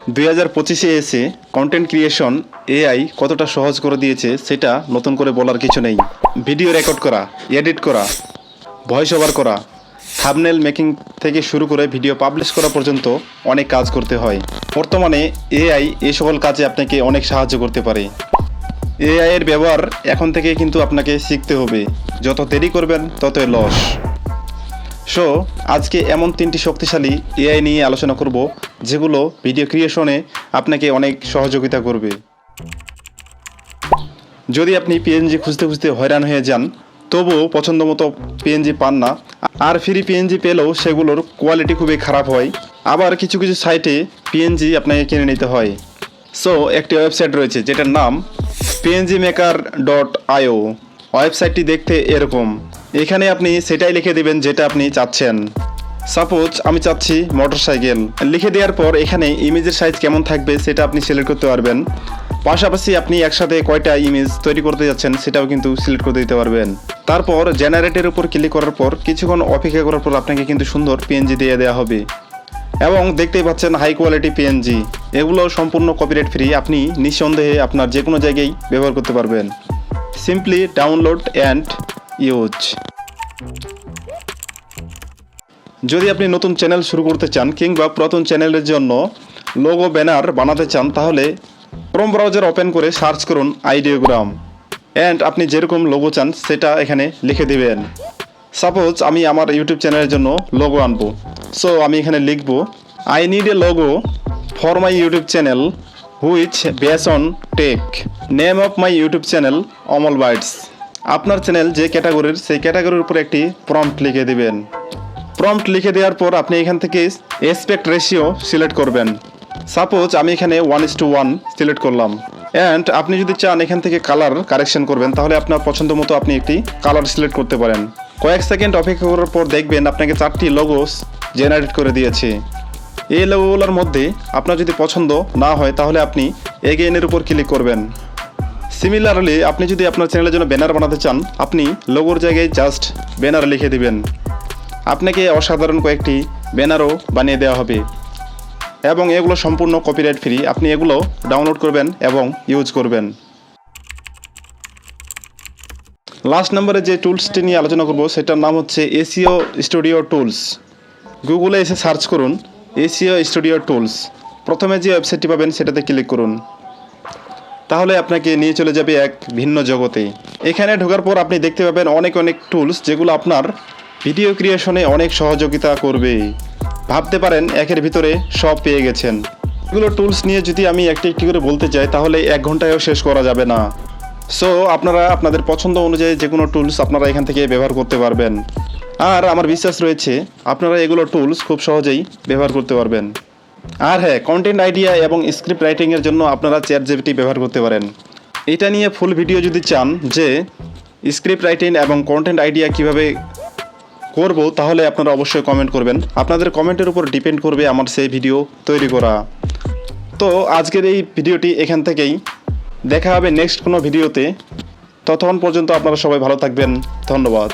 দুই হাজার পঁচিশে এসে কন্টেন্ট ক্রিয়েশন এআই কতটা সহজ করে দিয়েছে সেটা নতুন করে বলার কিছু নেই। ভিডিও রেকর্ড করা এডিট করা ভয়েস ওভার করা থাবনেল মেকিং থেকে শুরু করে ভিডিও পাবলিশ করা পর্যন্ত অনেক কাজ করতে হয়। বর্তমানে এআই এ সকল কাজে আপনাকে অনেক সাহায্য করতে পারে। এআই এর ব্যবহার এখন থেকে কিন্তু আপনাকে শিখতে হবে। যত দেরি করবেন, ততই লস সো আজকে এমন তিনটি শক্তিশালী এআই নিয়ে আলোচনা করব, যেগুলো ভিডিও ক্রিয়েশনে আপনাকে অনেক সহযোগিতা করবে। যদি আপনি পিএনজি খুঁজতে খুঁজতে হয়রান হয়ে যান, তবুও পছন্দ মতো পিএনজি পান না। আর ফ্রি পিএনজি পেলেও সেগুলোর কোয়ালিটি খুবই খারাপ হয়। আবার কিছু কিছু সাইটে পিএনজি আপনাকে কিনে নিতে হয়। সো একটি ওয়েবসাইট রয়েছে, যেটার নাম পিএনজি মেকার ডট আইও ওয়েবসাইটটি দেখতে এরকম। এখানে আপনি সেটাই লিখে দেবেন যেটা আপনি চাচ্ছেন। সাপোজ আমি চাচ্ছি মোটরসাইকেল। লিখে দেওয়ার পর এখানে ইমেজের সাইজ কেমন থাকবে সেটা আপনি সিলেক্ট করতে পারবেন। পাশাপাশি আপনি একসাথে কয়টা ইমেজ তৈরি করতে যাচ্ছেন সেটাও কিন্তু সিলেক্ট করে দিতে পারবেন। তারপর জেনারেটের উপর ক্লিক করার পর কিছুক্ষণ অপেক্ষা করার পর আপনাকে কিন্তু সুন্দর পিএনজি দিয়ে দেওয়া হবে। এবং দেখতেই পাচ্ছেন হাই কোয়ালিটি পিএনজি এগুলো সম্পূর্ণ কপিরাইট ফ্রি আপনি নিঃসন্দেহে আপনার যে কোনো জায়গায় ব্যবহার করতে পারবেন। সিম্পলি ডাউনলোড অ্যান্ড ইউজ যদি আপনি নতুন চ্যানেল শুরু করতে চান কিংবা পুরাতন চ্যানেলের জন্য লোগো, ব্যানার বানাতে চান, তাহলে ক্রোম ব্রাউজার ওপেন করে সার্চ করুন আইডিওগ্রাম। অ্যান্ড আপনি যেরকম লোগো চান, সেটা এখানে লিখে দিবেন। সাপোজ আমি আমার ইউটিউব চ্যানেলের জন্য লোগো আনব। সো আমি এখানে লিখব I need a logo for my YouTube channel which base on tech name of my YouTube channel Amal bytes আপনার চ্যানেল যে ক্যাটাগরির সেই ক্যাটাগরির উপর একটি প্রম্পট লিখে দিবেন। প্রম্পট লিখে দেওয়ার পর আপনি এখান থেকে এসপেক্ট রেশিও সিলেক্ট করবেন। সাপোজ আমি এখানে one is to one select করলাম। অ্যান্ড আপনি যদি চান এখান থেকে কালার কারেকশন করবেন, তাহলে আপনার পছন্দ মতো আপনি একটি কালার সিলেক্ট করতে পারেন। কয়েক সেকেন্ড অপেক্ষা করার পর দেখবেন আপনাকে চারটি লোগোস জেনারেট করে দিয়েছে। এই লোগোগুলোর মধ্যে আপনার যদি পছন্দ না হয়, তাহলে আপনি এগেইনের উপর ক্লিক করবেন। সিমিলারলি আপনি যদি আপনার চ্যানেলের জন্য ব্যানার বানাতে চান, আপনি লোগোর জায়গায় জাস্ট ব্যানার লিখে দিবেন। আপনাকে অসাধারণ কয়েকটি ব্যানারও বানিয়ে দেওয়া হবে। এবং এগুলো সম্পূর্ণ কপিরাইট ফ্রি আপনি এগুলো ডাউনলোড করবেন এবং ইউজ করবেন। লাস্ট নম্বরে যে টুলসটি নিয়ে আলোচনা করব, সেটার নাম হচ্ছে এসিও স্টুডিও টুলস গুগলে এসে সার্চ করুন এসিও স্টুডিও টুলস প্রথমে যে ওয়েবসাইটটি পাবেন, সেটাতে ক্লিক করুন। তাহলে আপনাকে নিয়ে চলে যাবে এক ভিন্ন জগতে। এখানে ঢোকার পর আপনি দেখতে পাবেন অনেক অনেক টুলস যেগুলো আপনার ভিডিও ক্রিয়েশনে অনেক সহযোগিতা করবে। ভাবতে পারেন একের ভিতরে সব পেয়ে গেছেন। এগুলো টুলস নিয়ে যদি আমি একটি একটি করে বলতে চাই, তাহলে এক ঘন্টায়ও শেষ করা যাবে না। সো আপনারা আপনাদের পছন্দ অনুযায়ী যে কোনো টুলস আপনারা এখান থেকে ব্যবহার করতে পারবেন। আর আমার বিশ্বাস রয়েছে, আপনারা এগুলো টুলস খুব সহজেই ব্যবহার করতে পারবেন। আর হ্যাঁ কন্টেন্ট আইডিয়া এবং স্ক্রিপ্ট রাইটিংয়ের জন্য আপনারা চ্যাট জিপিটি ব্যবহার করতে পারেন। এটা নিয়ে ফুল ভিডিও যদি চান যে স্ক্রিপ্ট রাইটিং এবং কন্টেন্ট আইডিয়া কীভাবে করব, তাহলে আপনারা অবশ্যই কমেন্ট করবেন। আপনাদের কমেন্টের উপর ডিপেন্ড করবে আমার সেই ভিডিও তৈরি করা। তো আজকের এই ভিডিওটি এখান থেকেই। দেখা হবে নেক্সট কোনো ভিডিওতে ততক্ষণ পর্যন্ত আপনারা সবাই ভালো থাকবেন। ধন্যবাদ।